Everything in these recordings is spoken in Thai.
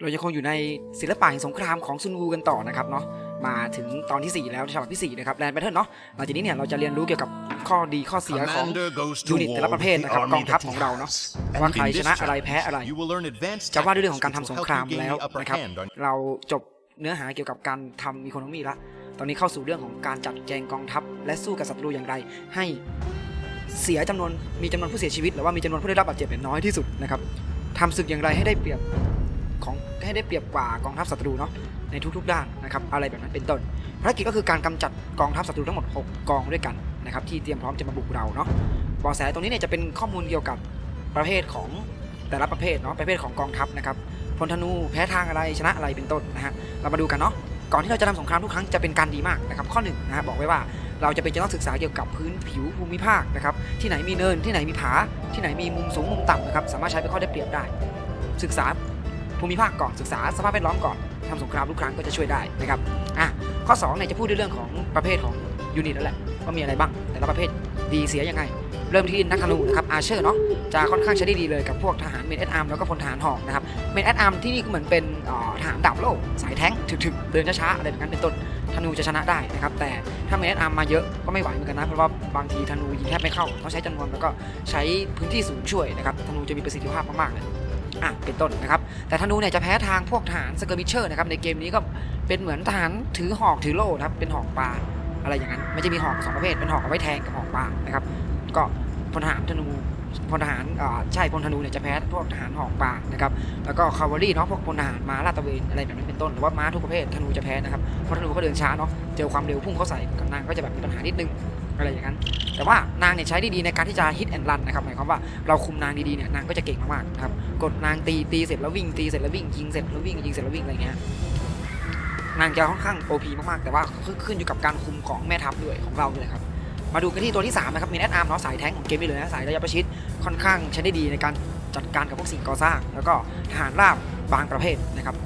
เรายังคงอยู่ในศิลปะแห่งสงครามของซุนวูกันต่อนะครับเนาะมาถึงตอนที่ 4 แล้วฉบับที่ 4 นะครับแลนด์แบทเทิลเนาะหลังจากนี้เนี่ยเราจะเรียนรู้เกี่ยวกับข้อดีข้อเสียของ Commander goes ยู to นิตแต่ละ war ประเภท with นะครับ the กอ army งทัพ that ของ he เราเนาะ has. ว่า And ใคร in ช this นะอะไร chapter, แพ้อะไร you will learn advanced จะว่าด้วยเรื่อง tactics ของการทำ which ส will ง help คราม you gain แล้ว the upper นะครับ hand on เราจบเนื้อหาเกี่ยวกับการทำอีโคโนมีละตอนนี้เข้าสู่เรื่องของการจัดแจงกองทัพ และสู้กับศัตรูอย่างไร ให้เสียจำนวนมีจำนวนผู้เสียชีวิต หรือว่ามีจำนวนผู้ได้รับบาดเจ็บเนี่ยน้อยที่สุดนะครับทำศึกอย่างไรให้ได้เปรียบ ของให้ได้เปรียบกว่ากองทัพศัตรูเนาะในทุกๆด้านนะครับอะไรแบบนั้นเป็นต้นภารกิจก็คือการกำจัดกองทัพศัตรูทั้งหมด 6 กองด้วยกันนะครับที่เตรียมพร้อมจะมาบุกเราเนาะเบอแสตรงนี้เนี่ยจะเป็นข้อมูลเกี่ยวกับประเภทของแต่ละประเภทเนาะประเภทของกองทัพนะครับพลธนูแพ้ทางอะไรชนะอะไรเป็นต้นนะฮะเรามาดูกันเนาะก่อนที่เราจะทำสงครามทุกครั้งจะเป็นการดีมากนะครับข้อหนึ่งนะฮะบอกไว้ว่าเราจะเป็นจะต้องศึกษาเกี่ยวกับพื้นผิวภูมิภาคนะครับที่ไหนมีเนินที่ไหนมีผา ที่ไหนมีมุมสูงมุมต่ำนะครับสามารถใช้เป็นข้อได้เปรียบได้ ศึกษา ภูมิภาคก่อนศึกษาสภาพแวดล้อมก่อนทำสงครามทุกครั้งก็จะช่วยได้นะครับอะข้อ2เนี่ยจะพูดในเรื่องของประเภทของยูนิตแล้วแหละว่ามีอะไรบ้าง แต่ละประเภทดีเสียยังไง เริ่มที่นักธนูนะครับอาเชอร์เนาะจะค่อนข้างใช้ได้ดีเลยกับพวกทหารเมนเอสอาร์มแล้วก็พลทหารหอกนะครับเมนเอสอาร์มที่นี่ก็เหมือนเป็นทหารดาบโล่สายแท้งถึกๆเดินช้าๆอะไรแบบนั้นเป็นต้นธนูจะชนะได้นะครับแต่ถ้าเมนเอสอาร์มมาเยอะก็ไม่ไหวเหมือนกันนะเพราะว่าบางทีธนูยิงแทบไม่เข้าต้องใช้จำนวนแล้วก็ใช้พื้นที่สูงช่วยนะครับธนูจะมีประสิทธิภาพมากๆเลย อะเป็นต้นนะครับ แต่ธนูเนี่ยจะแพ้ทางพวกทหารสเกอร์มิเชอร์นะครับในเกมนี้ก็เป็นเหมือนทหารถือหอกถือโล่นะครับเป็นหอกปลาอะไรอย่างนั้นมันจะมีหอกสองประเภทเป็นหอกเอาไว้แทงกับหอกปลานะครับ ก็พลทหารธนูพลทหารอ่าใช่พลธนูเนี่ยจะแพ้พวกทหารหอกปลานะครับแล้วก็คาวารี่เนาะพวกพลทหารม้าลาดตะเวนอะไรแบบนั้นเป็นต้นหรือว่าม้าทุกประเภทธนูจะแพ้นะครับเพราะธนูเขาเดินช้าเนาะเจอความเร็วพุ่งเข้าใส่นางก็จะแบบมีปัญหานิดนึง อะไรอย่างนั้น แต่ว่านางเนี่ยใช้ได้ดีในการที่จะฮิตแอนด์รันนะครับหมายความว่าเราคุมนางดีๆเนี่ยนางก็จะเก่งมากๆนะครับกดนางตีตีเสร็จแล้ววิ่งตีเสร็จแล้ววิ่งยิงเสร็จแล้ววิ่งยิงเสร็จแล้ววิ่งอะไรเงี้ยนางจะค่อนข้าง OP มากๆ แต่ว่าขึ้นอยู่กับการคุมของแม่ทัพด้วยของเราเลยครับมาดูกันที่ตัวที่3นะครับมีแอดอาร์มเนาะสายแท้งของเกมนี้เลยนะสายระยะประชิดค่อนข้างใช้ได้ดีในการจัดการกับพวกสิ่งก่อสร้าง แล้วก็ทหารราบบางประเภทนะครับ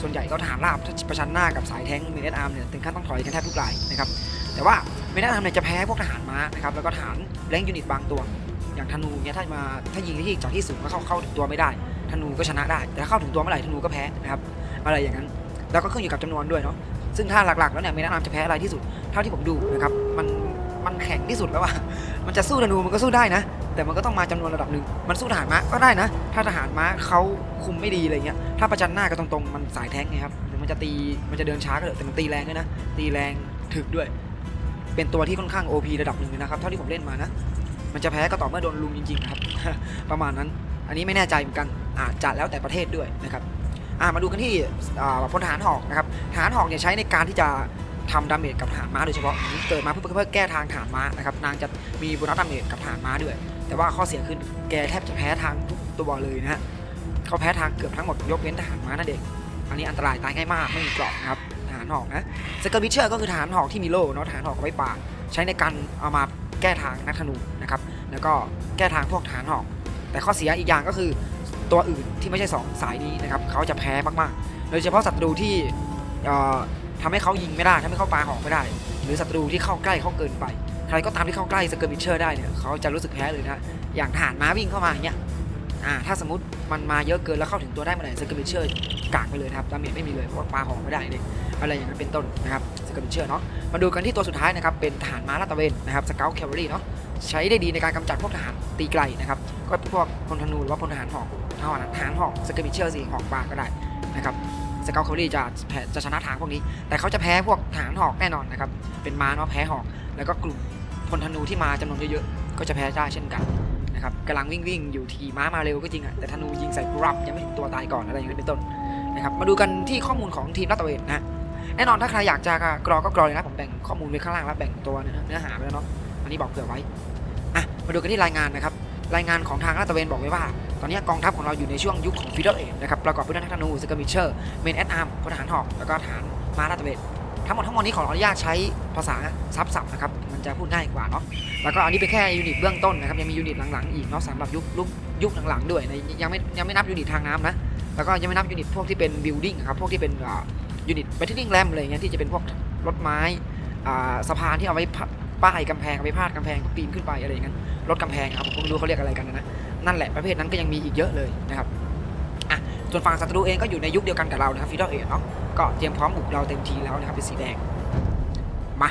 ส่วนใหญ่ก็ทหารราบถ้าประชันหน้ากับสายแท้งมีแอดอาร์มเนี่ยถึงขั้นต้องถอยกันแทบทุกรายนะครับ แต่ว่าเมนาร์มเนี่ยจะแพ้พวกทหารม้านะครับแล้วก็ทหารแรงยูนิตบางตัว อย่างธนูเนี่ยถ้ามาถ้ายิงที่จากที่สูงก็เข้าเข้าถึงตัวไม่ได้ธนูก็ชนะได้ แต่ถ้าเข้าถึงตัวเมื่อไหร่ธนูก็แพ้นะครับอะไรอย่างนั้น แล้วก็ขึ้นอยู่กับจำนวนด้วยเนาะซึ่งถ้าหลักๆแล้วเนี่ยเมนาร์มจะแพ้อะไรที่สุดเท่าที่ผมดูนะครับมันมันแข็งที่สุดแล้วอะมันจะสู้ธนูมันก็สู้ได้นะ แต่มันก็ต้องมาจำนวนระดับหนึ่งมันสู้ทหารม้าก็ได้นะ ถ้าทหารม้าเขาคุมไม่ดีอะไรเงี้ยถ้าประจันหน้ากันตรงๆมันสายแท้งไงครับมันจะตีมันจะเดินช้าก็เถอะแต่มันตีแรงด้วยนะตีแรงถึกด้วย เป็นตัวที่ค่อนข้าง OP ระดับหนึ่งเลยนะครับ เท่าที่ผมเล่นมานะ มันจะแพ้ก็ต่อเมื่อโดนลุมจริงๆครับ ประมาณนั้น อันนี้ไม่แน่ใจเหมือนกัน อาจจะแล้วแต่ประเทศด้วยนะครับมาดูกันที่อ่าพลทหารหอกนะครับ ทหารหอกเนี่ยใช้ในการที่จะทำดาเมจกับทหารม้าโดยเฉพาะเกิดมาเพื่อเพื่อแก้ทางทหารม้านะครับ นางจะมีโบนัสดาเมจกับทหารม้าด้วย แต่ว่าข้อเสียคือแกแทบจะแพ้ทางทุกตัวเลยนะฮะเขาแพ้ทางเกือบทั้งหมดยกเว้นทหารม้านั่นเอง อันนี้อันตรายตายง่ายมากไม่มีเกราะนะครับารหอกนะสเกอร์บิเชอร์ก็คือทหารหอกที่มีโล่เนาะทหารหอกไว้ป่า ใช้ในการเอามาแก้ทางนักธนูนะครับแล้วก็แก้ทางพวกทหารหอก แต่ข้อเสียอีกอย่างก็คือตัวอื่นที่ไม่ใช่สองสายนี้นะครับเขาจะแพ้มากๆ โดยเฉพาะศัตรูที่เอ่อทำให้เขายิงไม่ได้ทำให้เขาปาหอกไม่ได้ หรือศัตรูที่เข้าใกล้เขาเกินไป ใครก็ตามที่เข้าใกล้สเกอร์มิเชอร์ได้เนี่ยเขาจะรู้สึกแพ้เลยนะอย่างทหารม้าวิ่งเข้ามาอย่างเงี้ยอ่าถ้าสมมติมันมาเยอะเกินแล้วเข้าถึงตัวได้เมื่อไหร่สเกอร์มิเชอร์กากไปเลยครับดาเมจไม่มีเลยเพราะว่าปาหอกไม่ได้เลย อะไรอย่างนั้นเป็นต้นนะครับสกอร์มิเชอร์เนาะมาดูกันที่ตัวสุดท้ายนะครับเป็นทหารม้าลาดตระเวนนะครับสเกลแคลเรี่เนาะใช้ได้ดีในการกำจัดพวกทหารตีไกลนะครับก็พวกพลธนูหรือว่าพลทหารหอกทหารทหารหอกสกอร์มิเชอร์สิหอกปาก็ได้นะครับสเกลเคอรี่จะแพ้จะชนะทางพวกนี้ แต่เขาจะแพ้พวกทหารหอกแน่นอนนะครับเป็นม้าเนาะแพ้หอกแล้วก็กลุ่มพลธนูที่มาจำนวนเยอะๆก็จะแพ้ได้เช่นกันนะครับกำลังวิ่งวิ่งอยู่ทีม้ามาเร็วก็จริงอะแต่ธนูยิงใส่กรับยังไม่ถึงตัวตายก่อนอะไรอย่างนี้เป็นต้นนะครับมาดูกันที่ข้อมูลของทีมลาดตระเวนนะ แน่นอนถ้าใครอยากจะกรอก็กรอเลยนะผมแบ่งข้อมูลไว้ข้างล่างแล้วแบ่งตัวเนื้อนอหาไปแล้วเนาะอันนี้บอกเผื่อไว้อะมาดูกันที่รายงานนะครับรายงานของทางลาตเวนบอกไว้ว่า ตอนนี้กองทัพของเราอยู่ในช่วงยุคของฟิดเดิลเอนะครับประกอบไปด้วยนักธนูสกามิเชอร์เมนแอดอาร์มพลทหารหอกแล้วก็ทหารมาลาตเวนทั้งหมดทั้งมวลนี้ขออนุญาตใช้ภาษาซับศัพท์นะครับมันจะพูดง่ายกว่าเนาะแล้วก็อันนี้เป็นแค่ยูนิตเบื้องต้นนะครับยังมียูนิตหลังๆอีกเนาะสำหรับยุคยุคยุคหลังๆด้วยนยังไม่ยังไม่นับยูนิตทางน้ำนะแล้วก็ยังไม่นับยูนิตพวกที่เป็นบิลดิ้งครับพวกที่เป็น ยูนิตแบทเทิลแรมอะไรเงี้ยที่จะเป็นพวกรถไม้สะพานที่เอาไว้ป้ายกำแพงเอาไว้พาดกำแพงปีนขึ้นไปอะไรอย่างนั้นรถกำแพงครับผมก็ไม่รู้เขาเรียกอะไรกันนะนั่นแหละประเภทนั้นก็ยังมีอีกเยอะเลยนะครับอะส่วนฝั่งศัตรูเองก็อยู่ในยุคเดียวกันกับเรานะครับฟิดเดอร์เอเนาะก็เตรียมพร้อมบุกเราเต็มทีแล้วนะครับเป็นสีแดงมา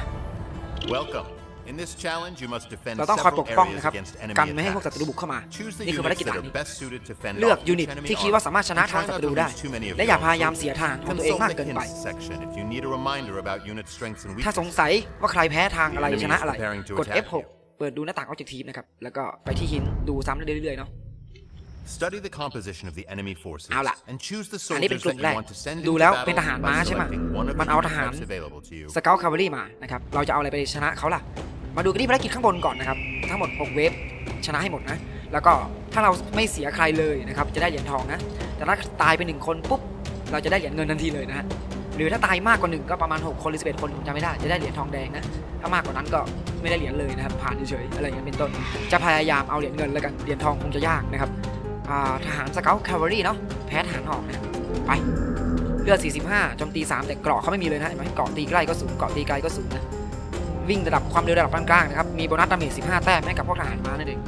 Welcome. In this challenge, you must defend เราต้องคอย several ปกป้อง areas นะครับ against กัน enemy ไม่ให้พวกศัต attacks. รูบุกเข้ามา Choose the นี่คือภาร units กิจ that ด่าน are นี้ best suited to fend เลือก off ยูนิต each enemy ที่คิดว่า army. สามารถชนะ And ทาง try ศั not ตรู to ได้ lose too many of และ your อย่าพยายาม own. เสียทางของตัวเองมาก Consult เกิ the นไป hints section if you need a reminder about unit strengths and ถ้าสง weaknesses. สัยว่าใครแพ้ทางอะไร The enemy ชนะ is อะไร preparing to กด attack F6 เปิดดูหน้าต่าง Objective นะครับ แล้วก็ไปที่หินดูซ้ำเรื่อยๆเนาะ Study the composition of the enemy forces เอาล่ะ and choose the อันนี้เป็น soldiers กลุ่ that ม you แรก want to send ดู into แล้ว battle เป็นทหารม้า by ใช่ไหม selecting one of มัน the เอา unit ทหาร types available to you. สเกลคาร์บอรี่มานะครับ เราจะเอาอะไรไปชนะเขาล่ะ มาดูกันที่ภารกิจข้างบนก่อนนะครับ ทั้งหมด 6 เวฟชนะให้หมดนะ แล้วก็ถ้าเราไม่เสียใครเลยนะครับ จะได้เหรียญทองนะ แต่ถ้าตายไปหนึ่งคนปุ๊บ เราจะได้เหรียญเงินทันทีเลยนะฮะ หรือถ้าตายมากกว่าหนึ่งก็ประมาณ 6 คนหรือ11 คนผมจำไม่ได้ จะได้เหรียญทองแดงนะ ถ้ามากกว่านั้นก็ไม่ได้เหรียญเลยนะครับ ผ่านเฉยๆอะไรอย่างเงี้ยเป็นต้น จะพยายามเอาเหรียญเงินแล้วกัน เหรียญทองคงจะยากนะครับอ่า ทหารสเกลแคลเวอรี่เนาะแพ้ทหารหอกนะไปเลือด 45โจมตี 3 แต่เกราะเขาไม่มีเลยนะเห็นไหมเกราะตีใกล้ก็สูงเกราะตีไกลก็สูงนะวิ่งระดับความเร็วระดับปานกลางนะครับมีโบนัสดาเมจ15 แต้มให้กับพวกทหารม้านั่นเอง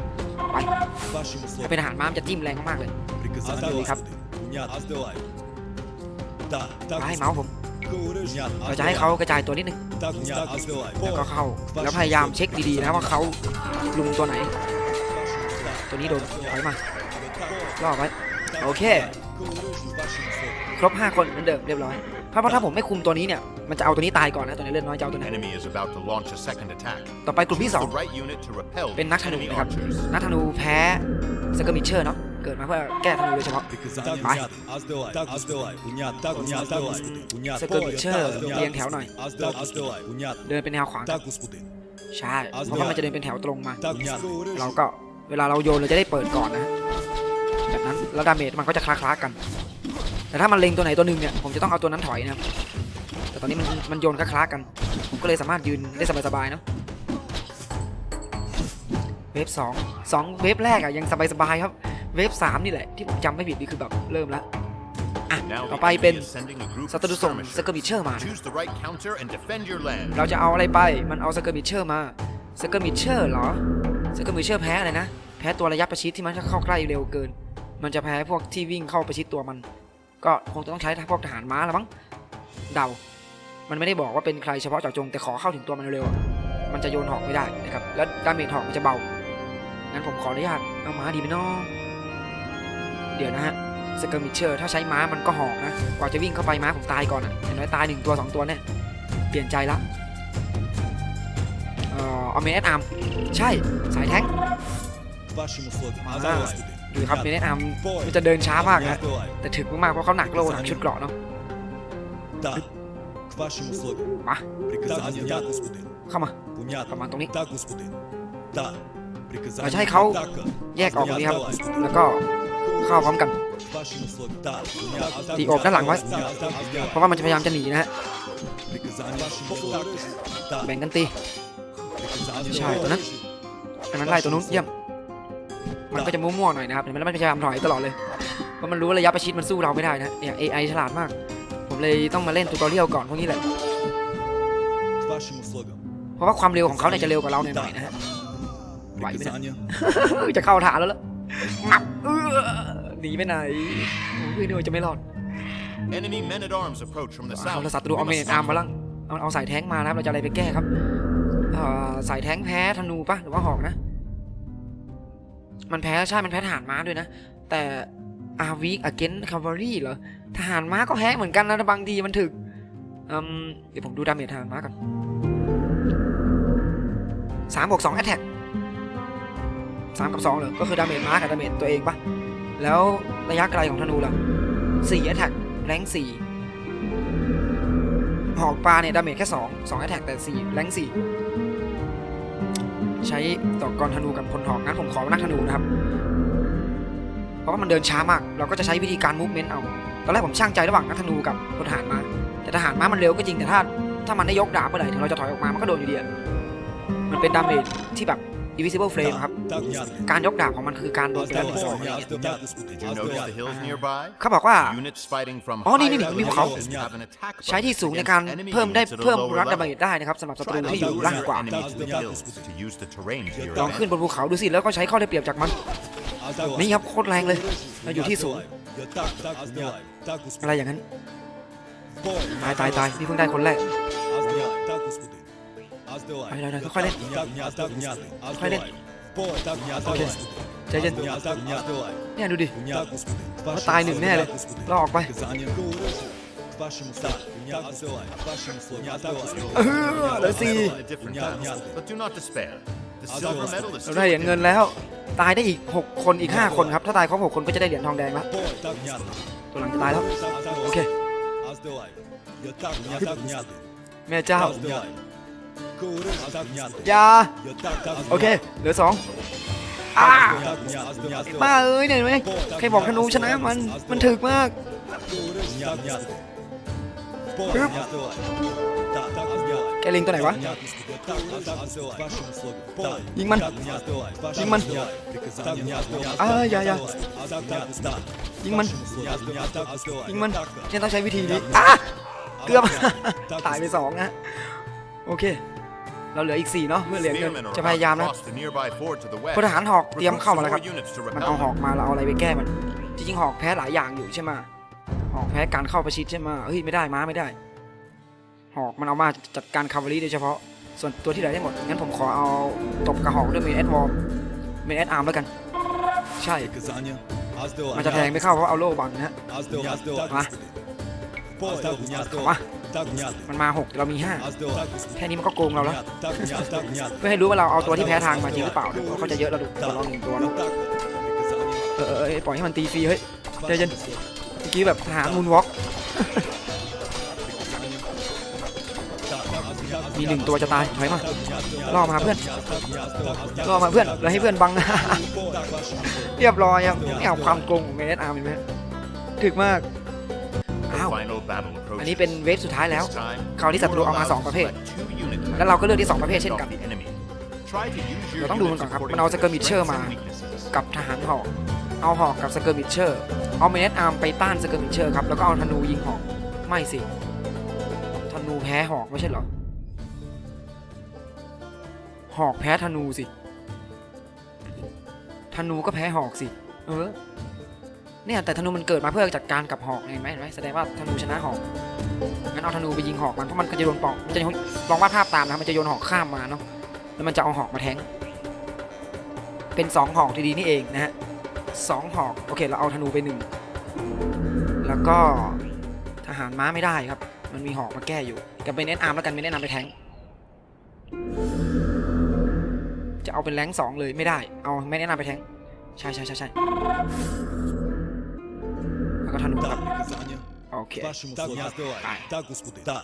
ไปเป็นทหารม้ามันจะจิ้มแรงมากเลยนี่ครับให้เมาส์ผมเราจะให้เขากระจายตัวนิดนึงแล้วก็เข้าแล้วพยายามเช็คดีๆนะว่าเขาลุงตัวไหน ตัวนี้โดนถอยมา ล่อไว้ โอเค ครบ 5 คนเหมือนเดิมเรียบร้อย เพราะว่าถ้าผมไม่คุมตัวนี้เนี่ย มันจะเอาตัวนี้ตายก่อนนะ ตัวนี้เลือดน้อยจะเอาตัวนั้น Enemy is about to launch a second attack. ต่อไปกลุ่มที่ Choose the 2 right unit to repel เป็นนักธนู enemy นะครับ archers. นักธนูแพ้สเกอร์มิเชอร์เนาะ เกิดมาเพื่อแก้ธนูโดยเฉพาะ Приказания Давай. понятно. Оставляй. Так, оставляй. Понятно. Так, понятно. Так, Господи. Понятно. Скорбичер, Так, เรียงแถวหน่อย Оставляй. Оставляй. Понятно. เดินเป็นแนวขวาง Так, Господи. ใช่ เพราะว่ามันจะเดินเป็นแถวตรงมา Так, понятно. เราก็เวลาเราโยนเราจะได้เปิดก่อนนะฮะ แบบนั้นแล้วดาเมจมันก็จะคล้าๆกัน แต่ถ้ามันเล็งตัวไหนตัวหนึ่งเนี่ยผมจะต้องเอาตัวนั้นถอยนะครับแต่ตอนนี้มันมันโยนคล้าๆกัน ผมก็เลยสามารถยืนได้สบายๆเนาะเวฟสองสองเวฟแรกอะยังสบายๆครับ เวฟสามนี่แหละที่ผมจำไม่ผิดนี่คือแบบเริ่มละอะ Now ต่อ the ไปเป็น enemy is sending a group ศั of ตรูส่งส skirmishers. เกอร์มิเชอร์มา Choose the right counter and defend your land. เราจะเอาอะไรไปมันเอาสเกอร์มิเชอร์มาสเกอร์มิเชอร์เหรอสเกอร์มิเชอร์แพ้อะไรนะ แพ้ตัวระยะประชิดที่มันเข้าใกล้เร็วเกิน มันจะแพ้พวกที่วิ่งเข้าประชิดตัวมัน ก็คงจะต้องใช้พวกทหารม้าละมั้งเดา มันไม่ได้บอกว่าเป็นใครเฉพาะเจาะจงแต่ขอเข้าถึงตัวมันเร็วๆอะมันจะโยนหอกไม่ได้นะครับแล้วดาเมจหอกมันจะเบางั้นผมขออนุญาตเอาม้าดีไหมน้องเดี๋ยวนะฮะสเกอร์มิเชอร์ถ้าใช้ม้ามันก็หอกนะกว่าจะวิ่งเข้าไปม้าผมตายก่อนอะอย่างน้อยตายหนึ่งตัวสองตัวเนี่ยเปลี่ยนใจละเอ่อเอาเมนอาร์มใช่สายแท้ง ดูครับเมเนอาร์มมันจะเดินช้ามากนะแต่ถึกมากๆเพราะเขาหนักโลหนักชุดเกราะเนาะมาเข้ามาเข้ามาตรงนี้เราจะให้เขาแยกออกตรงนี้ครับ แล้วก็เข้าพร้อมกันตีโอบด้านหลังไว้เพราะว่ามันจะพยายามจะหนีนะฮะแบ่งกันตีใช่ตัวนั้นตัวนั้นไล่ตัวนู้นเยี่ยม มันก็จะมั่วๆหน่อยนะครับเห็นไหมแล้วมันพยายามถอยตลอดเลยเพราะมันรู้ระยะประชิดมันสู้เราไม่ได้นะเนี่ย AI ฉลาดมาก ผมเลยต้องมาเล่นตูตอเรียลก่อนพวกนี้แหละเพราะว่าความเร็วของเขาเนี่ยจะเร็วกว่าเราหน่อยนะฮะไหวไหมเนี่ยจะเข้าฐานแล้วล่ะหนีไปไหนโอ้ยดี๋ยจะไม่รอดเราละศัตรูเอาเมนอาร์มมาลังเอาเอาสายแท้งมานะครับเราจะอะไรไปแก้ครับสายแท้งแพ้ธนูปะหรือว่าหอกนะ มันแพ้ใช่ มันแพ้ทหารม้าด้วยนะ แต่อาวิกอเกนคา v ารีเหรอ ทหารม้าก็แพ้เหมือนกันนะบางทีมันถึกอืมเดี๋ยวผมดูดาเมจทหารม้าก่อนสามบวกสองแอตแทกสามกับสองเหรอ ก็คือดาเมจม้ากับดาเมจตัวเองปะแล้วระยะไกลของธนูล่ะสี่แอตแทกแรงสี่หอกปลาเนี่ยดาเมจแค่2 2แอตแทกแต่4แรง4 ใช้ต่อกรธนูกับพลหอกงั้นผมขอนักธนูนะครับ เพราะว่ามันเดินช้ามาก เราก็จะใช้วิธีการมูฟเมนต์เอา ตอนแรกผมช่างใจระหว่างนักธนูกับพลทหารมา แต่ทหารม้ามันเร็วก็จริงแต่ถ้า ถ้ามันได้ยกดาบเมื่อไหร่ถึงเราจะถอยออกมามันก็โดนอยู่ดีมันเป็นดาเมจที่แบบ Invisible Flame ครับ การยกดาบของมันคือการโดนเปแล้วหนึ่งสองเขาบอกว่า อ๋อ นี่นี่มีเขา ใช้ที่สูงในการเพิ่มได้เพิ่มรันดาเมจได้นะครับสำหรับศัตรูที่อยู่ล่างกว่า ลองขึ้นบนภูเขาดูสิ แล้วก็ใช้ข้อได้เปรียบจากมัน นี่ครับโคตรแรงเลยเราอยู่ที่สูง อะไรอย่างนั้น ตายตายตายนี่เพิ่งได้คนแรก Аз сделай. Ай, дай, дай, Я хвали. так, я- я так, понятно. Аз Хвали. сделай. Бой, так, я так, Окей. Господи. ใจเย็น Я так, я сделай. เนี่ยดูดิ Так, Господи. К вашему тайны слову, мне так, ли? Господи. Лог, бай. Приказание. К вашему слову. Я так, сделай. К вашему слову. Я так, Господи. เออแล้วสิ At a different Yeah, time. yeah. But do not despair. The I'll silver do it. medal is เรา still ได้เหรียญ within เงินแล้ว ตายได้อีก 6 คนอีก 5 คนครับ ถ้าตายครบ6คนก็จะได้เหรียญทองแดงแล้ว Бой, так, понятно. ตัวหลังจะตายแล้ว Так, так, โอเค Аз сделай. Я так, я так, понятно. แม่เจ้า Аз сделай. Аз так, понятно. ยาโอเคเหลือสองอ้าป้าเอ้ยเนี่ยไหมใครบอกธนูชนะมันมันถึกมากปึ๊บแกลิงตัวไหนวะยิงมันยิงมันอ่าอย่าอย่ายิงมันยิงมันเนต้องใช้วิธีนี้อะเกือบตายไปสองนะ โอเค เราเหลืออีก 4 เนาะเมื่อเหลือเงินจะพยายามนะพลทหารหอกเตรียมเข้ามาแล้วครับ มันเอาหอกมาเราเอาอะไรไปแก้มัน จริงๆหอกแพ้หลายอย่างอยู่ใช่ไหมหอกแพ้การเข้าประชิดใช่ไหมเฮ้ยไม่ได้ม้าไม่ได้ หอกมันเอามาจัดการคาร์บอรี่โดยเฉพาะ ส่วนตัวที่เหลือได้หมด งั้นผมขอเอาตบกระหอกด้วยเมนแอดวอร์มเมนแอดอาร์มแล้วกัน ใช่ มันจะแทงไม่เข้าเพราะเอาโล่บังนะฮะมามา มันมา 6 เรามี 5 แค่นี้มันก็โกงเราแล้ว เพื่อให้รู้ว่าเราเอาตัวที่แพ้ทางมาจริงหรือเปล่าเพราะเขาจะเยอะเราดูลองหนึ่งตัวนะเออปล่อยให้มันตีฟรีเฮ้ยเจเย็นเมื่อกี้แบบทหารมูนวอล์กมีหนึ่งตัวจะตายถอยมาล่อมาเพื่อนล่อมาเพื่อนแล้วให้เพื่อนบังเรียบร้อยครับไม่เอาความโกงขอเอสอาร์มเไหมถึกมาก อ้าว final battle อันนี้ approaches. เป็นเวฟสุดท้ายแล้ว This time, คราวนี้ศัตรูเอามา you are สองประเภท allowed to select two unit แล้วเราก็เลือก types ที่สองประเภท to เช่น fend กัน off the enemy. Try to use your เราต้องดูมัน units ก่อนครับ according มันเอา to ส their เกอร์มิเชอร์ strengths มา and weaknesses. กับทหารหอก เอาหอกกับสเกอร์มิเชอร์ เอาเมเนสอาร์มไปต้านสเกอร์มิเชอร์ครับ แล้วก็เอาธนูยิงหอก ไม่สิ ธนูแพ้หอกไม่ใช่เหรอ หอกแพ้ธนูสิ ธนูก็แพ้หอกสิ เออ เนี่ยแต่ธนูมันเกิดมาเพื่อจัดการกับหอกเห็นไหมเห็นไหมแสดงว่าธนูชนะหอกงั้นเอาธนูไปยิงหอกมันเพราะมันก็จะโดนปอกมันจะลองวาดภาพตามนะครับมันจะโยนหอกข้ามมาเนาะแล้วมันจะเอาหอกมาแทงเป็นสองหอกที่ดีนี่เองนะฮะสองหอกโอเคเราเอาธนูไปหนึ่งแล้วก็ทหารม้าไม่ได้ครับ มันมีหอกมาแก้อยู่กับเป็นเน้นอาร์มแล้วกันไม่แนะนำไปแทงจะเอาเป็นแรงสองเลยไม่ได้ เอาไม่แนะนำไปแทงใช่ใช่ใช่ใช่ ก็ธนูครับ Так, приказание. โอเค К вашему слову. Я сделай. Ай. Так, Господи. Да.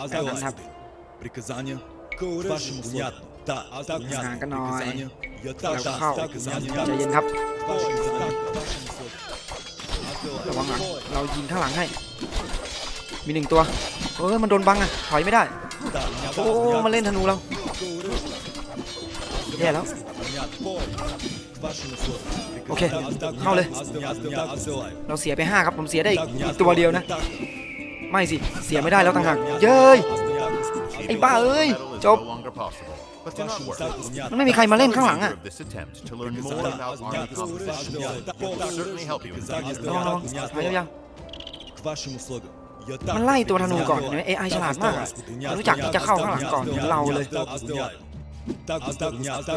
Аз Ай, сделай, да. Господи. Приказание. К вашему слову. Понятно. Да. Аз так, Ага, понятно. канал, ай. Приказание. Я แล้ так, วก็ да. เข้า Так, приказание. ใจเย็นครับ К вашему слову. К вашему слову. Аз сделай. ระวังหลัง เรายิงข้างหลังให้ มีหนึ่งตัว เออ มันโดนบังอะถอยไม่ได้ Да, понятно. โอ้ มันเล่นธนูเรา แย่แล้ว Понятно. โอเค เข้าเลย เราเสียไป 5 ครับ ผมเสียได้อีกตัวเดียวนะ ไม่สิ เสียไม่ได้แล้วต่างหาก เย้ย ไอ้บ้าเอ้ย จบ มันไม่มีใครมาเล่นข้างหลังอะลองลองหายยังมันไล่ตัวธนูก่อนเอไอฉลาดมาก รู้จักที่จะเข้าข้างหลังก่อนเราเลย เร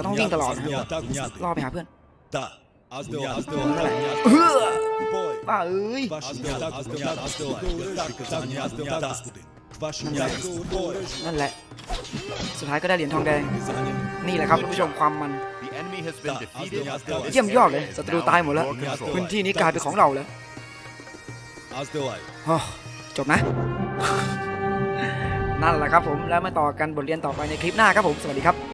ต้องวิ่งตลอดรอไปหาเพื่อนป้าเอ้ย นั่นแหละ สุดท้ายก็ได้เหรียญทองแดง นี่แหละครับท่านผู้ชมความมัน เยี่ยมยอดเลยศัตรูตายหมดแล้ว พื้นที่นี้กลายเป็นของเราแล้วจบนะ นั่นแหละครับผม แล้วมาต่อกันบทเรียนต่อไปในคลิปหน้าครับผม สวัสดีครับ